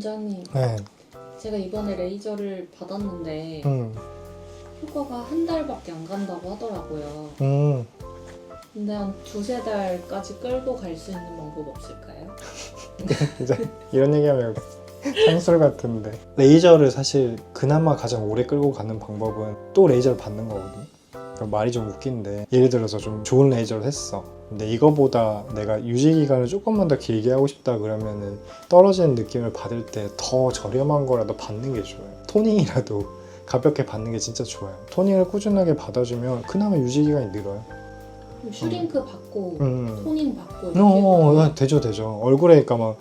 원장님, 네. 제가 이번에 레이저를 받았는데 음. 효과가 한 달밖에 안 간다고 하더라고요. 음. 근데 한 두세 달까지 끌고 갈 수 있는 방법 없을까요? 이제 이런 얘기하면 상술 같은데 레이저를 사실 그나마 가장 오래 끌고 가는 방법은 또 레이저를 받는 거거든요. 말이 좀 웃긴데 예를 들어서 좀 좋은 레이저를 했어. 근데 이거보다 내가 유지 기간을 조금만 더 길게 하고 싶다 그러면은 떨어지는 느낌을 받을 때 더 저렴한 거라도 받는 게 좋아요. 토닝이라도 가볍게 받는 게 진짜 좋아요. 토닝을 꾸준하게 받아주면 그나마 유지 기간이 늘어요. 슈링크 받고 음. 토닝 받고 이렇게 어, 해도 어, 되죠, 되죠. 얼굴에 그러니까 막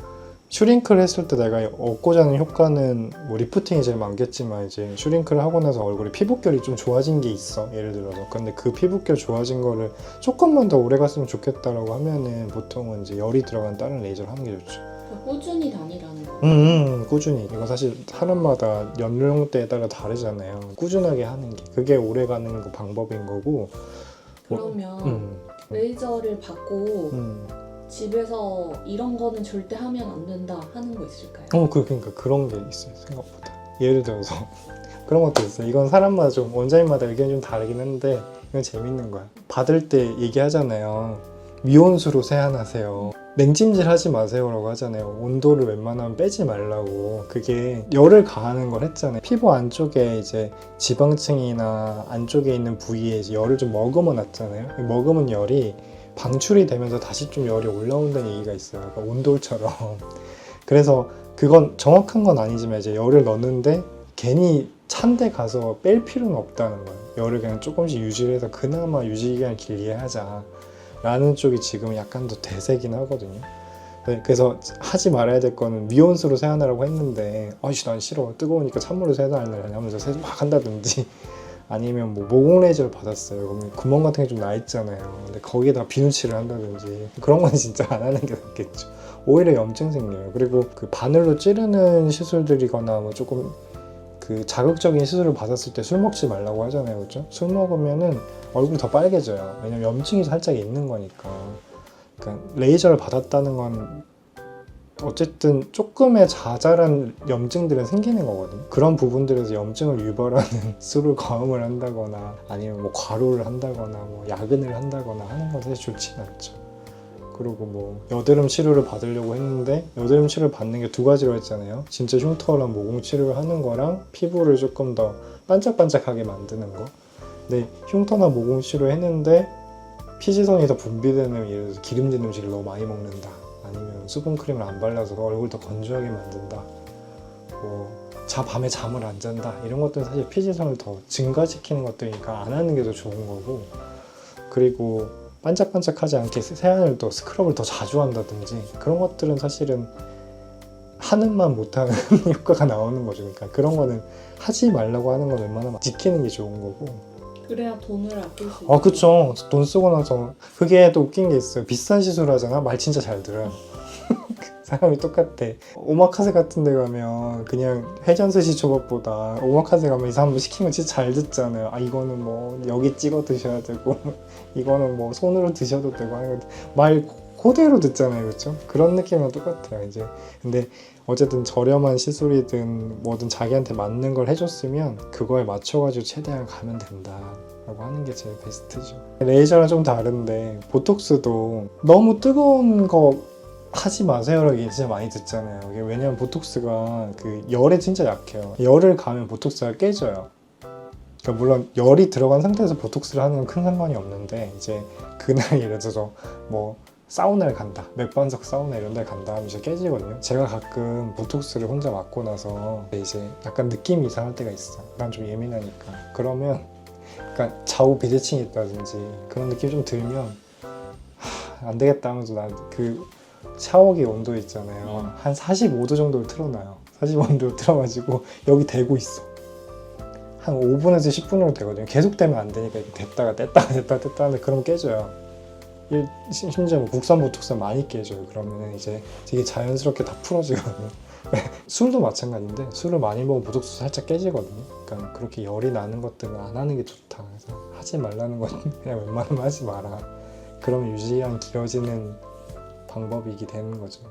슈링크를 했을 때 내가 얻고자 하는 효과는 뭐 리프팅이 제일 많겠지만 이제 슈링크를 하고 나서 얼굴에 피부결이 좀 좋아진 게 있어. 예를 들어서. 근데 그 피부결 좋아진 거를 조금만 더 오래 갔으면 좋겠다라고 하면은 보통은 이제 열이 들어간 다른 레이저를 하는 게 좋죠. 그러니까 꾸준히 다니라는 거. 음, 음, 꾸준히. 이거 사실 사람마다 연령대에 따라 다르잖아요. 꾸준하게 하는 게. 그게 오래 가는 그 방법인 거고. 그러면 음, 레이저를 받고 음. 집에서 이런 거는 절대 하면 안 된다 하는 거 있을까요? 어, 그, 그러니까 그런 게 있어요, 생각보다. 예를 들어서 그런 것도 있어요. 이건 사람마다 좀, 원장님마다 의견이 좀 다르긴 한데, 이건 재밌는 거야. 받을 때 얘기하잖아요. 미온수로 세안하세요. 냉찜질 하지 마세요라고 하잖아요. 온도를 웬만하면 빼지 말라고. 그게 열을 가하는 걸 했잖아요. 피부 안쪽에 이제 지방층이나 안쪽에 있는 부위에 열을 좀 머금어 놨잖아요. 머금은 열이 방출이 되면서 다시 좀 열이 올라온다는 얘기가 있어요. 그러니까 온돌처럼. 그래서 그건 정확한 건 아니지만 이제 열을 넣는데 괜히 찬데 가서 뺄 필요는 없다는 거예요. 열을 그냥 조금씩 유지해서 그나마 유지 기간을 길게 하자. 라는 쪽이 지금 약간 더 대세긴 하거든요. 네, 그래서 하지 말아야 될 거는 미온수로 세안하라고 했는데 아이씨 난 싫어 뜨거우니까 찬물로 세안하려 하면서 세수 막 한다든지 아니면 뭐 모공 레이저를 받았어요. 그러면 구멍 같은 게 좀 나 있잖아요. 근데 거기에다 비누칠을 한다든지 그런 건 진짜 안 하는 게 낫겠죠. 오히려 염증 생겨요. 그리고 그 바늘로 찌르는 시술들이거나 뭐 조금 그 자극적인 시술을 받았을 때 술 먹지 말라고 하잖아요. 그렇죠? 술 먹으면은 얼굴이 더 빨개져요. 왜냐면 염증이 살짝 있는 거니까. 그러니까 레이저를 받았다는 건 어쨌든 조금의 자잘한 염증들은 생기는 거거든요. 그런 부분들에서 염증을 유발하는 술을 과음을 한다거나 아니면 뭐 과로를 한다거나 뭐 야근을 한다거나 하는 건 사실 좋지는 않죠. 그리고 뭐 여드름 치료를 받으려고 했는데 여드름 치료를 받는 게 두 가지로 했잖아요. 진짜 흉터랑 모공 치료를 하는 거랑 피부를 조금 더 반짝반짝하게 만드는 거. 근데 흉터나 모공 치료 했는데 피지성이 더 분비되는 예를 들어서 기름진 음식을 너무 많이 먹는다. 수분 크림을 안 발라서 얼굴 더 건조하게 만든다. 뭐, 자 밤에 잠을 안 잔다. 이런 것들은 사실 피지성을 더 증가시키는 것들이니까 안 하는 게 더 좋은 거고. 그리고 반짝반짝하지 않게 세안을 또 스크럽을 더 자주 한다든지 그런 것들은 사실은 하는만 못하는 효과가 나오는 거죠. 그러니까 그런 거는 하지 말라고 하는 건 웬만하면 지키는 게 좋은 거고. 그래야 돈을 아낄 수. 아 그쵸 돈 쓰고 나서 그게 또 웃긴 게 있어요 비싼 시술 하잖아 말 진짜 잘 들어요 사람이 똑같아 오마카세 같은 데 가면 그냥 회전스시 초밥보다 오마카세 가면 이 사람 시키면 진짜 잘 듣잖아요 아 이거는 뭐 여기 찍어 드셔야 되고 이거는 뭐 손으로 드셔도 되고 하는 거말 그대로 듣잖아요 그렇죠 그런 느낌이랑 똑같아요 이제 근데 어쨌든 저렴한 시술이든 뭐든 자기한테 맞는 걸 해줬으면 그거에 맞춰가지고 최대한 가면 된다. 라고 하는 게 제일 베스트죠. 레이저랑 좀 다른데 보톡스도 너무 뜨거운 거 하지 마세요라고 얘기 진짜 많이 듣잖아요. 이게 왜냐면 보톡스가 그 열에 진짜 약해요. 열을 가면 보톡스가 깨져요. 그러니까 물론 열이 들어간 상태에서 보톡스를 하는 건 큰 상관이 없는데 이제 그날 예를 들어서 뭐 사우나를 간다 맥반석 사우나 이런 데 간다 하면 이제 깨지거든요 제가 가끔 보톡스를 혼자 맞고 나서 이제 약간 느낌이 이상할 때가 있어 난 좀 예민하니까 그러면 그러니까 좌우 비대칭이 있다든지 그런 느낌이 좀 들면 하, 안 되겠다 하면서 난그 샤워기 온도 있잖아요 한 45도 정도를 틀어놔요 45도를 틀어가지고 여기 대고 있어 한 5분에서 10분 정도 되거든요 계속 되면 안 되니까 이렇게 됐다가 뗐다가 됐다가 뗐다가 하는데 그러면 깨져요 심- 심지어 뭐 국산 보톡스 많이 깨져요. 그러면 이제 되게 자연스럽게 다 풀어지거든요. 술도 마찬가지인데 술을 많이 먹으면 보톡스 살짝 깨지거든요. 그러니까 그렇게 열이 나는 것들은 안 하는 게 좋다. 그래서 하지 말라는 건 그냥 웬만하면 하지 마라. 그러면 유지한 길어지는 방법이게 되는 거죠.